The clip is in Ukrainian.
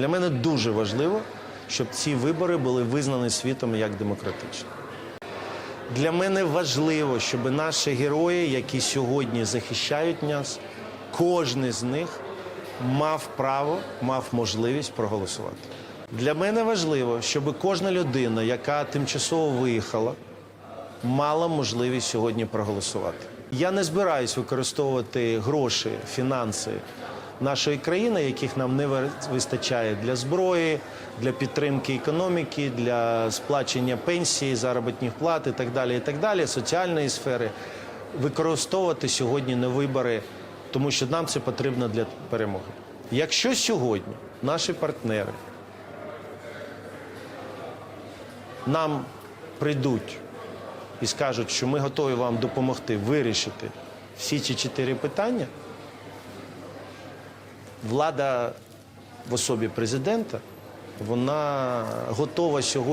Для мене дуже важливо, щоб ці вибори були визнані світом як демократичні. Для мене важливо, щоб наші герої, які сьогодні захищають нас, кожен з них мав право, мав можливість проголосувати. Для мене важливо, щоб кожна людина, яка тимчасово виїхала, мала можливість сьогодні проголосувати. Я не збираюсь використовувати гроші, фінанси нашої країни, яких нам не вистачає для зброї, для підтримки економіки, для сплачення пенсії, заробітних плат і так далі, і так далі, соціальної сфери. Використовувати сьогодні на вибори, тому що нам це потрібно для перемоги. Якщо сьогодні наші партнери нам прийдуть і скажуть, що ми готові вам допомогти вирішити всі ці чотири питання, влада в особі президента, вона готова сьогодні.